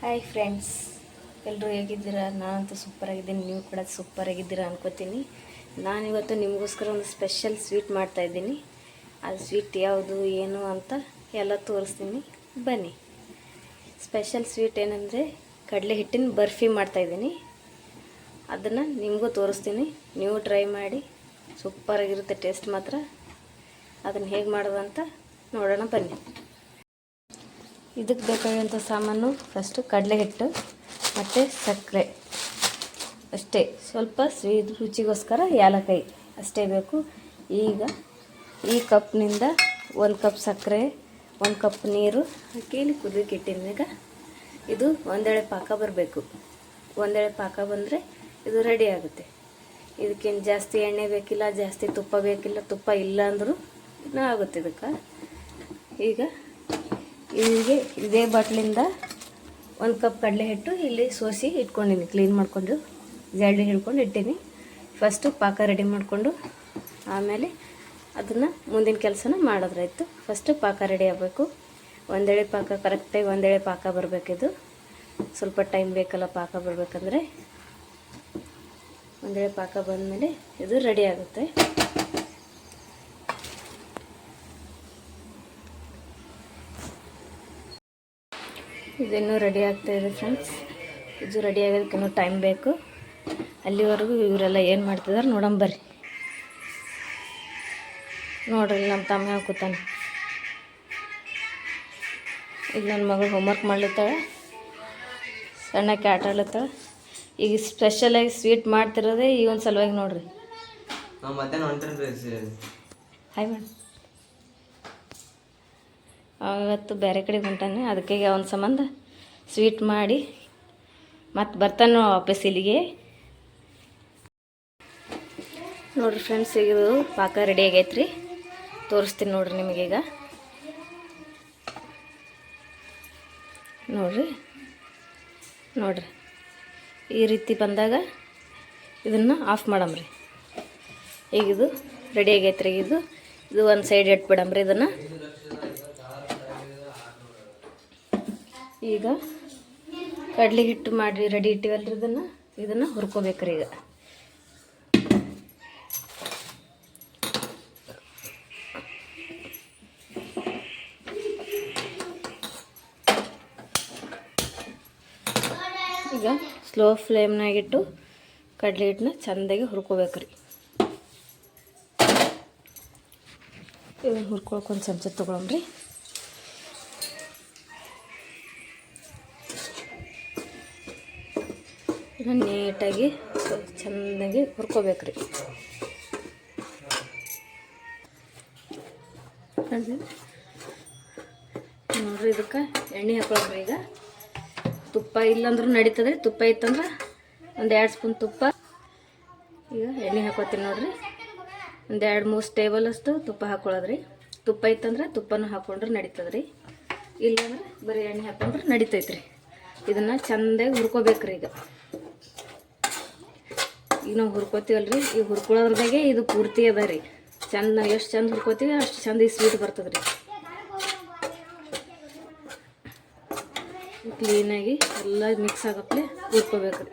Hi friends ಎಲ್ಲರೂ ಹೇಗಿದ್ದೀರಾ? ನಾನಂತೂ ಸೂಪರಾಗಿದ್ದೀನಿ ನೀವು ಕೂಡ ಸೂಪರಾಗಿದ್ದೀರಾ ಅನ್ಕೋತೀನಿ. ನಾನಿವತ್ತು ನಿಮಗೋಸ್ಕರ ಒಂದು ಸ್ಪೆಷಲ್ ಸ್ವೀಟ್ ಮಾಡ್ತಾಯಿದ್ದೀನಿ ಅದು ಸ್ವೀಟ್ ಯಾವುದು, ಏನು ಅಂತ ಎಲ್ಲ ತೋರಿಸ್ತೀನಿ. ಬನ್ನಿ. ಸ್ಪೆಷಲ್ ಸ್ವೀಟ್ ಏನಂದರೆ ಕಡಲೆ ಹಿಟ್ಟಿನ ಬರ್ಫಿ ಮಾಡ್ತಾಯಿದ್ದೀನಿ ಅದನ್ನು ನಿಮಗೂ ತೋರಿಸ್ತೀನಿ. ನೀವು ಟ್ರೈ ಮಾಡಿ. ಸೂಪರಾಗಿರುತ್ತೆ ಟೇಸ್ಟ್ ಮಾತ್ರ. ಅದನ್ನು ಹೇಗೆ ಮಾಡೋದು ಅಂತ ನೋಡೋಣ ಬನ್ನಿ. ಇದಕ್ಕೆ ಬೇಕಾಗಿರುವಂಥ ಸಾಮಾನು ಫಸ್ಟು ಕಡಲೆ ಹಿಟ್ಟು ಮತ್ತು ಸಕ್ಕರೆ. ಅಷ್ಟೇ, ಸ್ವಲ್ಪ ಸ್ವೀ ರುಚಿಗೋಸ್ಕರ ಏಲಕಾಯಿ ಅಷ್ಟೇ ಬೇಕು. ಈಗ ಈ ಕಪ್ನಿಂದ ಒಂದು ಕಪ್ ಸಕ್ಕರೆ, ಒಂದು ಕಪ್ ನೀರು ಹಾಕಿ ಇಲ್ಲಿ ಕುದಿಯಕ್ಕೆ ಇದು ಒಂದೆಳೆ ಪಾಕ ಬರಬೇಕು. ಒಂದೆಳೆ ಪಾಕ ಬಂದರೆ ಇದು ರೆಡಿ ಆಗುತ್ತೆ. ಇದಕ್ಕೇನು ಜಾಸ್ತಿ ಎಣ್ಣೆ ಬೇಕಿಲ್ಲ, ಜಾಸ್ತಿ ತುಪ್ಪ ಬೇಕಿಲ್ಲ, ತುಪ್ಪ ಇಲ್ಲ ಅಂದರೂ ಆಗುತ್ತೆ ಇದಕ್ಕೆ ಈಗ ಇಲ್ಲಿಗೆ ಇದೇ ಬಾಟ್ಲಿಂದ ಒಂದು ಕಪ್ ಕಡಲೆ ಹಿಟ್ಟು ಇಲ್ಲಿ ಸೋಸಿ ಇಟ್ಕೊಂಡಿನಿ ಕ್ಲೀನ್ ಮಾಡಿಕೊಂಡು ಜಾಡಿ ಹಿಡ್ಕೊಂಡು ಇಟ್ಟೀನಿ. ಫಸ್ಟು ಪಾಕ ರೆಡಿ ಮಾಡಿಕೊಂಡು, ಆಮೇಲೆ ಅದನ್ನು ಮುಂದಿನ ಕೆಲಸನ ಮಾಡೋದ್ರಾಯ್ತು. ಫಸ್ಟು ಪಾಕ ರೆಡಿ ಆಗಬೇಕು. ಒಂದೆಳೆ ಪಾಕ ಕರೆಕ್ಟಾಗಿ ಒಂದೆಳೆ ಪಾಕ ಬರಬೇಕಿದು ಸ್ವಲ್ಪ ಟೈಮ್ ಬೇಕಲ್ಲ ಪಾಕ ಬರಬೇಕಂದ್ರೆ. ಒಂದೆಳೆ ಪಾಕ ಬಂದಮೇಲೆ ಇದು ರೆಡಿ ಆಗುತ್ತೆ. ಇದಿನ್ನೂ ರೆಡಿ ಆಗ್ತಾ ಇದೆ ಫ್ರೆಂಡ್ಸ್ ಇದು ರೆಡಿ ಆಗೋದಕ್ಕೆ ಟೈಮ್ ಬೇಕು. ಅಲ್ಲಿವರೆಗೂ ಇವರೆಲ್ಲ ಏನು ಮಾಡ್ತಿದ್ದಾರೆ ನೋಡಂಬರ್ರಿ ನೋಡ್ರಿ ನಮ್ಮ ತಮ್ಮ ಕೂತಾನೆ ಈಗ ನನ್ನ ಮಗಳು ಹೋಮ್ವರ್ಕ್ ಮಾಡ್ಲತ್ತಾಳೆ. ಸಣ್ಣಕ್ಕೆ ಆಟ ಆಡ್ಲತ್ತಾಳೆ. ಈಗ ಸ್ಪೆಷಲಾಗಿ ಸ್ವೀಟ್ ಮಾಡ್ತಿರೋದೇ ಈ ಒಂದು ಸಲುವಾಗಿ ನೋಡ್ರಿ. ಹಾಯ್ ಮೇಡಮ್ ಅವತ್ತು ಬೇರೆ ಕಡೆಗೆ ಹೊಂಟಾನೆ. ಅದಕ್ಕೆ ಅವನ ಸಂಬಂಧ ಸ್ವೀಟ್ ಮಾಡಿ ಮತ್ತು ಬರ್ತಾನೆ ವಾಪಸ್ ಇಲ್ಲಿಗೆ. ನೋಡ್ರಿ ಫ್ರೆಂಡ್ಸ್ ಈಗ ಪಾಕ ರೆಡಿ ಆಗೈತ್ರಿ. ತೋರಿಸ್ತೀನಿ ನೋಡ್ರಿ ನಿಮಗೀಗ ನೋಡ್ರಿ. ನೋಡ್ರಿ. ಈ ರೀತಿ ಬಂದಾಗ ಇದನ್ನು ಆಫ್ ಮಾಡಮ್ರಿ. ಈಗ ಇದು ರೆಡಿ ರೀ ಇದು ಇದು ಒಂದು ಸೈಡ್ ಇಟ್ಬಿಡಮ್ರಿ ಇದನ್ನು. ಈಗ ಕಡ್ಲೆ ಹಿಟ್ಟು ಮಾಡಿ ರೆಡಿ ಇಟ್ಟಿವಲ್ರಿ ಇದನ್ನು. ಇದನ್ನು ಹುರ್ಕೋಬೇಕ್ರಿ ಈಗ. ಈಗ ಸ್ಲೋ ಫ್ಲೇಮ್ನಾಗಿಟ್ಟು ಕಡ್ಲೆ ಹಿಟ್ಟನ್ನ ಚೆಂದಾಗಿ ಹುರ್ಕೋಬೇಕ್ರಿ. ಇದನ್ನು ಹುರ್ಕೊಳಕ್ಕೆ ಒಂದು ಚಮಚ ತೊಗೊಳಮ್ರಿ. ನೀಟಾಗಿ ಚೆನ್ನಾಗಿ ಹುರ್ಕೋಬೇಕ್ರಿ. ನೋಡ್ರಿ ಇದಕ್ಕೆ ಎಣ್ಣೆ ಹಾಕೊಳ್ರಿ ಈಗ. ತುಪ್ಪ ಇಲ್ಲಾಂದ್ರೂ ನಡೀತದೆ. ತುಪ್ಪ ಇತ್ತಂದ್ರೆ ಒಂದು ಎರಡು ಸ್ಪೂನ್ ತುಪ್ಪ. ಈಗ ಎಣ್ಣೆ ಹಾಕೋತೀನಿ ನೋಡ್ರಿ. ಒಂದು ಎರಡು ಮೂರು ಟೇಬಲ್ ಅಷ್ಟು ತುಪ್ಪ ಹಾಕೊಳ್ಳೋದ್ರಿ ತುಪ್ಪ ಇತ್ತಂದ್ರೆ ತುಪ್ಪನೂ ಹಾಕೊಂಡ್ರೆ ನಡೀತದ್ರಿ. ಇಲ್ಲಾಂದ್ರೆ ಬರೀ ಎಣ್ಣೆ ಹಾಕೊಂಡ್ರೆ ನಡೀತೈತ್ರಿ. ಇದನ್ನು ಚೆಂದಾಗಿ ಹುರ್ಕೋಬೇಕ್ರಿ ಈಗ. ಈಗ ನಾವು ಹುರ್ಕೋತೀವಲ್ರಿ? ಈಗ ಹುರ್ಕೊಳ್ಳೋದ್ರದಾಗೆ ಇದು ಪೂರ್ತಿ ಅದ ರೀ. ಚಂದ ನಾವು ಎಷ್ಟು ಚಂದ ಹುರ್ಕೋತೀವಿ, ಅಷ್ಟು ಚಂದ ಈ ಸ್ವೀಟ್ ಬರ್ತದೆ ರೀ ಕ್ಲೀನಾಗಿ ಎಲ್ಲ ಮಿಕ್ಸ್ ಆಗಪ್ಲೆ ಹುರ್ಕೋಬೇಕು ರೀ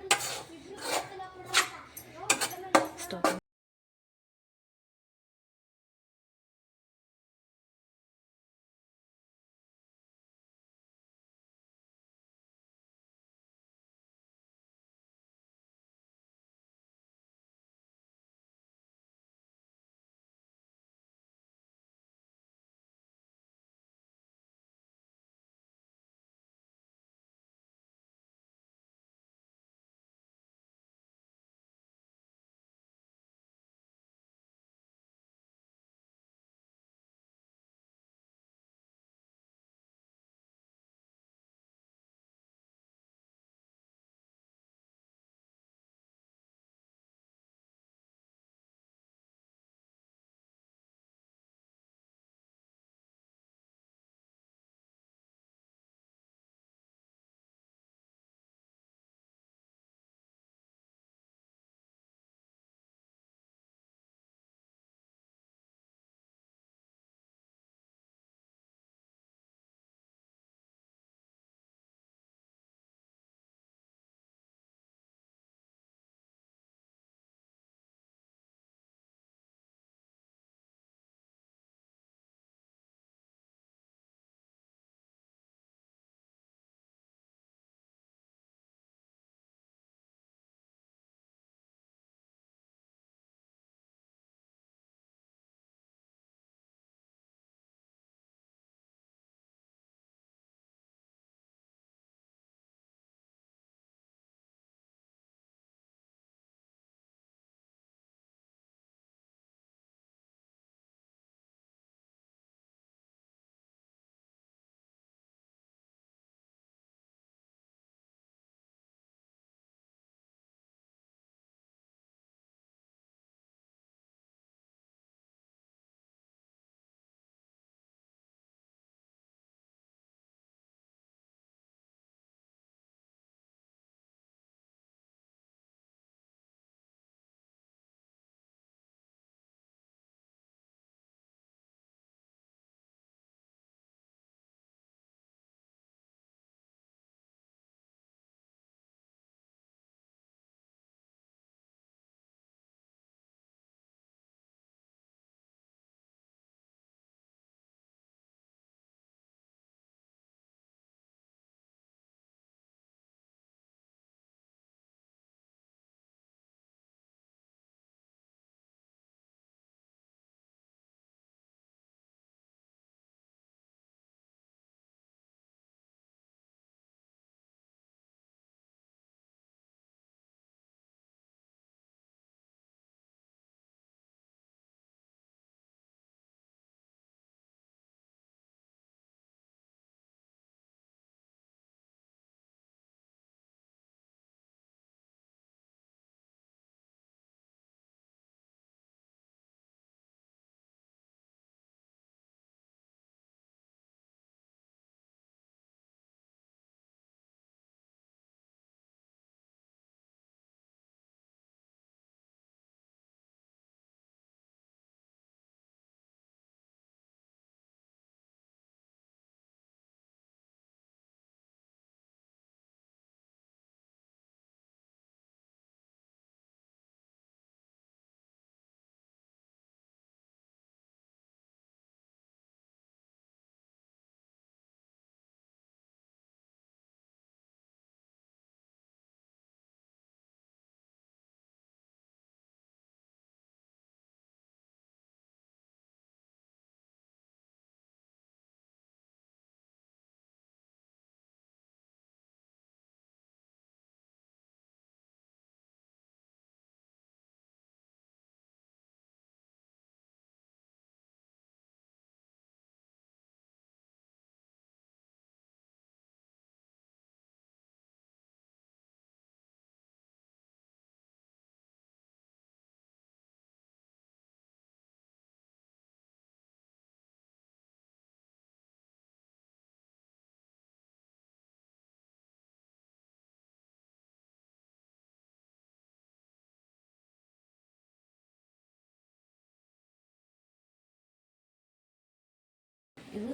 ಇದು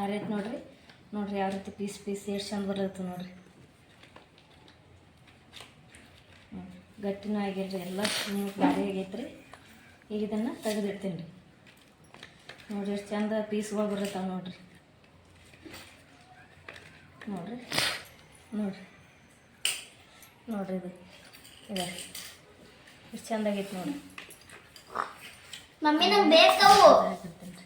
ಆರೈತೆ ನೋಡ್ರಿ. ನೋಡ್ರಿ ಯಾವ ರೀತಿ ಪೀಸ್ ಪೀಸ್ ಎಷ್ಟು ಚಂದ ಬರತ್ತೆ ನೋಡ್ರಿ. ಗಟ್ಟಿನೂ ಆಗಿಲ್ರಿ ಎಲ್ಲ ಭಾರಿ ಆಗೈತ್ರಿ. ಈಗ ಇದನ್ನು ತೆಗೆದಿಡ್ತೀನಿ. ರೀ ನೋಡ್ರಿ ಎಷ್ಟು ಚಂದ ಪೀಸ್ಗಳು ಬರುತ್ತಾವೆ ನೋಡ್ರಿ. ನೋಡ್ರಿ ನೋಡ್ರಿ. ನೋಡ್ರಿ ಇದು ಇದೆ. ಎಷ್ಟು ಚಂದ ಆಗೈತೆ ನೋಡ್ರಿ. ಮಮ್ಮಿ ನಂಗೆ ಬೇಕವು ಹಾಕಿರ್ತೀನಿ ರೀ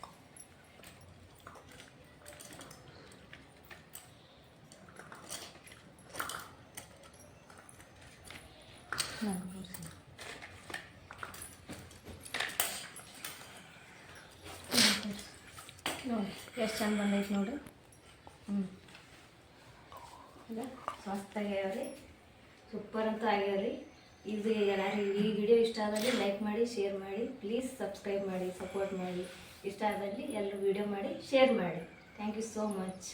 ನೋಡಿ ಎಷ್ಟು ಚಂದ ಬಂದೈತೆ ನೋಡ್ರಿ ಹ್ಞೂ ಸ್ವಸ್ಥ ಆಗ್ಯಾವ್ರಿ. ಸೂಪರ್ ಅಂತ ಆಗ್ಯಾವ್ರಿ. ಇದು ಎಲ್ಲರಿಗೂ ಈ ವಿಡಿಯೋ ಇಷ್ಟ ಆದಲ್ಲಿ ಲೈಕ್ ಮಾಡಿ ಶೇರ್ ಮಾಡಿ ಪ್ಲೀಸ್ ಸಬ್ಸ್ಕ್ರೈಬ್ ಮಾಡಿ ಸಪೋರ್ಟ್ ಮಾಡಿ. ಇಷ್ಟ ಆದಲ್ಲಿ ಎಲ್ಲರೂ ವಿಡಿಯೋ ಮಾಡಿ ಶೇರ್ ಮಾಡಿ. Thank you so much